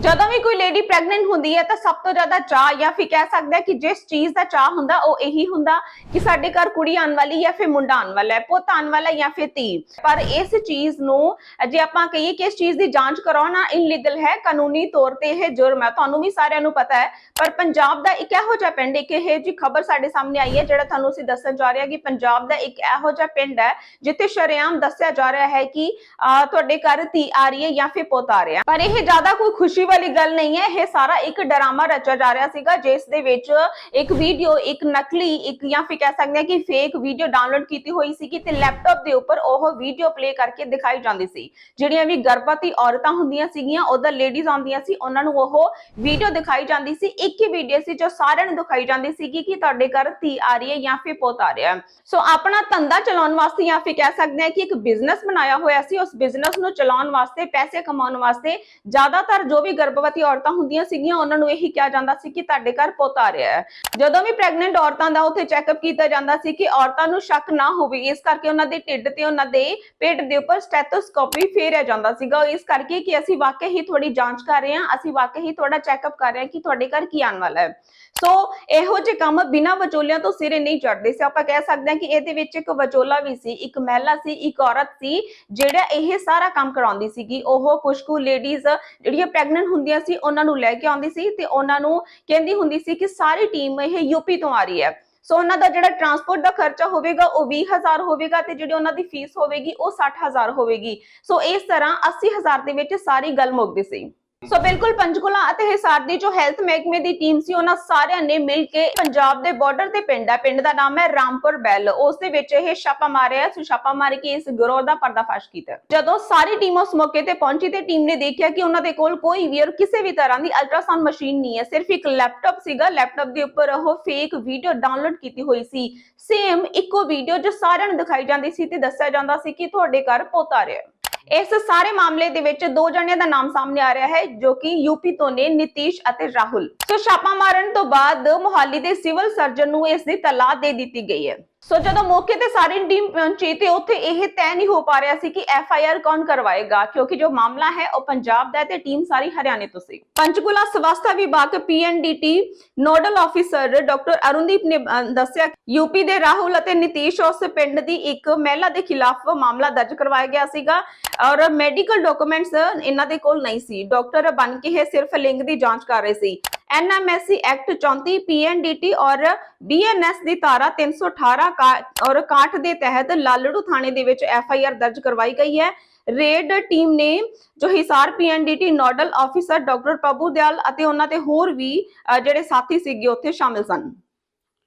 ਜਦੋਂ ਵੀ ਕੋਈ lady pregnant ਹੁੰਦੀ ਹੈ ਤਾਂ ਸਭ ਤੋਂ ਜ਼ਿਆਦਾ ਚਾਹ ਜਾਂ ਫਿਰ ਕਹਿ ਸਕਦੇ ਕਿ ਜਿਸ ਚੀਜ਼ ਦਾ ਚਾਹ ਹੁੰਦਾ ਉਹ ਇਹੀ ਹੁੰਦਾ ਕਿ ਸਾਡੇ ਘਰ ਕੁੜੀ ਆਉਣ ਵਾਲੀ ਜਾਂ ਫਿਰ ਮੁੰਡਾ ਆਉਣ ਵਾਲਾ ਹੈ, ਪੁੱਤ ਆਉਣ ਵਾਲਾ ਜਾਂ ਫਿਰ ਧੀ। ਪਰ ਇਸ ਚੀਜ਼ ਨੂੰ ਜੇ ਆਪਾਂ ਕਹੀਏ ਕਿ ਇਸ ਚੀਜ਼ ਦੀ ਜਾਂਚ ਕਰਾਉਣਾ ਇਨਲੀਗਲ ਹੈ, ਕਾਨੂੰਨੀ ਤੌਰ ਤੇ ਇਹ ਜੁਰਮ ਹੈ, ਤੁਹਾਨੂੰ ਵੀ ਸਾਰਿਆਂ ਨੂੰ ਪਤਾ ਹੈ। ਪਰ ਪੰਜਾਬ ਦਾ ਇੱਕ ਇਹੋ ਜਿਹਾ ਪਿੰਡ, ਇੱਕ ਇਹ ਜੀ ਖਬਰ ਸਾਡੇ ਸਾਹਮਣੇ ਆਈ ਹੈ ਜਿਹੜਾ ਤੁਹਾਨੂੰ ਅਸੀਂ ਦੱਸਣ ਜਾ ਰਹੇ ਹਾਂ ਕਿ ਪੰਜਾਬ ਦਾ ਇੱਕ ਇਹੋ ਜਿਹਾ ਪਿੰਡ ਹੈ, ਜਿੱਥੇ ਸ਼ਰੇਆਮ ਦੱਸਿਆ ਜਾ ਰਿਹਾ ਹੈ ਕਿ ਤੁਹਾਡੇ ਘਰ ਧੀ ਆ ਰਹੀ ਹੈ ਜਾਂ ਫਿਰ ਪੁੱਤ ਆ ਰਿਹਾ ਪਰ ਇਹ ਜ਼ਿਆਦਾ ਕੋਈ ਖੁਸ਼ੀ ਵਾਲੀ ਗੱਲ ਨਹੀਂ ਹੈ, ਇਹ ਸਾਰਾ ਇੱਕ ਡਰਾਮਾ ਰਚਿਆ ਜਾ ਰਿਹਾ ਸੀਗਾ, ਜਿਸ ਦੇ ਵਿੱਚ ਇੱਕ ਵੀਡੀਓ ਇੱਕ ਨਕਲੀ, ਇੱਕ ਜਾਂ ਫਿਰ ਕਹਿ ਸਕਦੇ ਹਾਂ ਕਿ ਫੇਕ ਵੀਡੀਓ ਡਾਊਨਲੋਡ ਕੀਤੀ ਹੋਈ ਸੀ ਤੇ ਲੈਪਟਾਪ ਦੇ ਉੱਪਰ ਉਹ ਵੀਡੀਓ ਪਲੇ ਕਰਕੇ ਦਿਖਾਈ ਜਾਂਦੀ ਸੀ। ਜਿਹੜੀਆਂ ਵੀ ਗਰਭਵਤੀ ਔਰਤਾਂ ਹੁੰਦੀਆਂ ਸੀਗੀਆਂ ਉਹਦਾ ਲੇਡੀਜ਼ ਆਉਂਦੀਆਂ ਸੀ, ਉਹਨਾਂ ਨੂੰ ਉਹ ਵੀਡੀਓ ਦਿਖਾਈ ਜਾਂਦੀ ਸੀ। ਇੱਕ ਹੀ ਵੀਡੀਓ ਸੀ ਜੋ ਸਾਰਿਆਂ ਨੂੰ ਦਿਖਾਈ ਜਾਂਦੀ ਸੀਗੀ ਕਿ ਤੁਹਾਡੇ ਘਰ ਧੀ ਆ ਰਹੀ ਹੈ ਜਾਂ ਫਿਰ ਪੁੱਤ ਆ ਰਿਹਾ ਸੋ ਆਪਣਾ ਧੰਦਾ ਚਲਾਉਣ ਵਾਸਤੇ ਜਾਂ ਫਿਰ ਕਹਿ ਸਕਦੇ ਹਾਂ ਕਿ ਇੱਕ ਬਿਜ਼ਨਸ ਬਣਾਇਆ ਹੋਇਆ ਸੀ, ਉਸ ਬਿਜ਼ਨਸ ਨੂੰ ਚਲਾਉਣ ਵਾਸਤੇ, ਪੈਸੇ ਕਮਾਉਣ ਵਾਸਤੇ ਜ਼ਿਆਦਾਤਰ ਜੋ ਵੀ ਗਰਭਵਤੀ ਔਰਤਾਂ ਹੁੰਦੀਆਂ ਸੀਗੀਆਂ, ਉਹਨਾਂ ਨੂੰ ਇਹੀ ਕਿਹਾ ਜਾਂਦਾ ਸੀ ਕਿ ਤੁਹਾਡੇ ਘਰ ਪੁੱਤ ਆ ਰਿਹਾ ਹੈ। ਜਦੋਂ ਵੀ ਪ੍ਰੈਗਨੈਂਟ ਔਰਤਾਂ ਦਾ ਉੱਥੇ ਚੈੱਕਅਪ ਕੀਤਾ ਜਾਂਦਾ ਸੀ ਕਿ ਔਰਤਾਂ ਨੂੰ ਸ਼ੱਕ ਨਾ ਹੋਵੇ, ਇਸ ਕਰਕੇ ਉਹਨਾਂ ਦੇ ਢਿੱਡ ਤੇ ਉਹਨਾਂ ਦੇ ਪੇਟ ਦੇ ਉੱਪਰ ਸਟੈਥੋਸਕੋਪ ਵੀ ਫੇਰਿਆ ਜਾਂਦਾ ਸੀਗਾ। ਇਸ ਕਰਕੇ ਕਿ ਅਸੀਂ ਵਾਕਈ ਹੀ ਥੋੜੀ ਜਾਂਚ ਕਰ ਰਹੇ ਹਾਂ, ਅਸੀਂ ਵਾਕਈ ਹੀ ਥੋੜਾ ਚੈੱਕਅਪ ਕਰ ਰਹੇ ਹਾਂ ਕਿ ਤੁਹਾਡੇ ਘਰ ਕੀ ਆਉਣ ਵਾਲਾ ਹੈ। ਸੋ ਇਹੋ ਜਿਹੇ ਕੰਮ ਬਿਨਾਂ ਵਿਚੋਲਿਆਂ ਤੋਂ ਸਿਰੇ ਨਹੀਂ ਚੜਦੇ ਸੀ ਆਪਾਂ ਕਹਿ ਸਕਦੇ ਹਾਂ ਕਿ ਇਹਦੇ ਵਿੱਚ ਇੱਕ ਵਿਚੋਲਾ ਵੀ ਸੀ, ਇੱਕ ਮਹਿਲਾ ਸੀ, ਇੱਕ ਔਰਤ ਸੀ, ਜਿਹੜਾ ਇਹ ਸਾਰਾ ਕੰਮ ਕਰਾਉਂਦੀ ਸੀਗੀ। ਉਹ ਕੁਝ ਕੁ ਲੇਡੀਜ਼ ਜਿਹੜੀਆਂ ਪ੍ਰੈਗਨੈਂਟ ਹੁੰਦੀਆਂ ਸੀ, ਉਹਨਾਂ ਨੂੰ ਲੈ ਕੇ ਆਉਂਦੀ ਸੀ ਤੇ ਉਹਨਾਂ ਨੂੰ ਕਹਿੰਦੀ ਹੁੰਦੀ ਸੀ ਕਿ ਸਾਰੀ ਟੀਮ ਇਹ ਯੂਪੀ ਤੋਂ ਆ ਰਹੀ ਹੈ। ਸੋ ਉਹਨਾਂ ਦਾ ਜਿਹੜਾ ਟਰਾਂਸਪੋਰਟ ਦਾ ਖਰਚਾ ਹੋਵੇਗਾ ਉਹ 20000 ਹੋਵੇਗਾ ਤੇ ਜਿਹੜੀ ਉਹਨਾਂ ਦੀ ਫੀਸ ਹੋਵੇਗੀ ਉਹ 60000 ਹੋਵੇਗੀ। ਸੋ ਇਸ ਤਰ੍ਹਾਂ 80000 ਦੇ ਵਿੱਚ ਸਾਰੀ ਗੱਲ ਮੁੱਕਦੀ ਸੀ। ਸੋ ਬਿਲਕੁਲ ਪੰਚਕੁਲਾ ਅਤੇ ਹਿਸਾਰ ਦੀ ਜੋ ਹੈਲਥ ਮਹਿਕਮੇ ਦੀ ਟੀਮ ਸੀ, ਉਹਨਾਂ ਸਾਰਿਆਂ ਨੇ ਮਿਲ ਕੇ ਪੰਜਾਬ ਦੇ ਬਾਰਡਰ ਤੇ ਪਿੰਡ ਹੈ। ਪਿੰਡ ਦਾ ਨਾਮ ਹੈ ਰਾਮਪੁਰ ਬੈਲ। ਉਸ ਦੇ ਵਿੱਚ ਇਹ ਛਾਪਾ ਮਾਰਿਆ ਸੋ ਛਾਪਾ ਮਾਰ ਕੇ ਇਸ ਗਰੋਹ ਦਾ ਪਰਦਾਫਾਸ਼ ਕੀਤਾ ਜਦੋਂ ਸਾਰੀ ਟੀਮ ਉਸ ਮੌਕੇ ਤੇ ਪਹੁੰਚੀ ਤੇ ਟੀਮ ਨੇ ਦੇਖਿਆ ਕਿ ਉਹਨਾਂ ਦੇ ਕੋਲ ਕੋਈ ਵੀ ਔਰ ਕਿਸੇ ਵੀ ਤਰ੍ਹਾਂ ਦੀ ਅਲਟਰਾਸਾਊਂਡ ਮਸ਼ੀਨ ਨਹੀਂ ਹੈ। ਸਿਰਫ ਇੱਕ ਲੈਪਟਾਪ ਸੀਗਾ। ਲੈਪਟਾਪ ਦੇ ਉੱਪਰ ਉਹ ਫੇਕ ਵੀਡੀਓ ਡਾਊਨਲੋਡ ਕੀਤੀ ਹੋਈ ਸੀ। ਸੇਮ ਇੱਕੋ ਵੀਡੀਓ ਜੋ ਸਾਰਿਆਂ ਨੂੰ ਦਿਖਾਈ ਜਾਂਦੀ ਸੀ ਤੇ ਦੱਸਿਆ ਜਾਂਦਾ ਸੀ ਕਿ ਤੁਹਾਡੇ ਘਰ ਪੋਤਾ ਰਿਹਾ ਇਸ ਸਾਰੇ ਮਾਮਲੇ ਦੇ ਵਿੱਚ ਦੋ ਜਣਿਆਂ ਦਾ ਨਾਮ ਸਾਹਮਣੇ ਆ ਰਿਹਾ ਹੈ, ਜੋ ਕਿ ਯੂਪੀ ਤੋਂ ਨੇ, ਨਿਤੀਸ਼ ਅਤੇ ਰਾਹੁਲ। ਸੋ ਛਾਪਾ ਮਾਰਨ ਤੋਂ ਬਾਅਦ ਮੁਹਾਲੀ ਦੇ ਸਿਵਲ ਸਰਜਨ ਨੂੰ ਇਸ ਦੀ ਤਲਾਹ ਦੇ ਦਿੱਤੀ ਗਈ ਹੈ। ਸੋ ਜਦੋਂ ਮੌਕੇ ਤੇ ਸਾਰੀ ਟੀਮ ਪਹੁੰਚੀ ਤੇ ਉੱਥੇ ਇਹ ਤੈਅ ਨਹੀਂ ਹੋ ਪਾ ਰਿਹਾ ਸੀ ਕਿ ਐਫ ਆਈ ਆਰ ਕੌਣ ਕਰਵਾਏਗਾ, ਕਿਉਂਕਿ ਜੋ ਮਾਮਲਾ ਹੈ ਉਹ ਪੰਜਾਬ ਦਾ ਹੈ ਤੇ ਟੀਮ ਸਾਰੀ ਹਰਿਆਣੇ ਤੋਂ ਸੀ। ਪੰਚਕੂਲਾ ਸਵਾਸਥਾ ਵਿਭਾਗ PNDT nodal officer doctor Arundeep ਨੇ ਦੱਸਿਆ ਯੂਪੀ ਦੇ ਰਾਹੁਲ ਅਤੇ ਨਿਤੀਸ਼ ਉਸ ਪਿੰਡ ਦੀ ਇੱਕ ਮਹਿਲਾ ਦੇ ਖਿਲਾਫ ਮਾਮਲਾ ਦਰਜ ਕਰਵਾਇਆ ਗਿਆ ਸੀਗਾ ਔਰ ਮੈਡੀਕਲ ਡਾਕੂਮੈਂਟਸ ਇਹਨਾਂ ਦੇ ਕੋਲ ਨਹੀਂ ਸੀ। ਡਾਕਟਰ ਬਣ ਕੇ ਇਹ ਸਿਰਫ ਲਿੰਗ ਦੀ ਜਾਂਚ ਕਰ ਰਹੇ ਸੀ। ਐਨਐਮਐਸਸੀ ਐਕਟ 34 ਪੀਐਨਡੀਟੀ ਔਰ ਬੀਐਨਐਸ ਦੀ ਧਾਰਾ 318 ਕਾ- ਔਰ 61 ਦੇ ਤਹਿਤ ਲਾਲੜੂ ਥਾਣੇ ਦੇ ਵਿੱਚ ਐਫਆਈਆਰ ਦਰਜ ਕਰਵਾਈ ਗਈ ਹੈ। ਰੇਡ ਟੀਮ ਨੇ ਜੋ Hisar PNDT nodal officer doctor Prabhu Dayal ਅਤੇ ਉਹਨਾਂ ਦੇ ਹੋਰ ਵੀ ਜਿਹੜੇ ਸਾਥੀ ਸੀਗੇ, ਉੱਥੇ ਸ਼ਾਮਿਲ ਸਨ।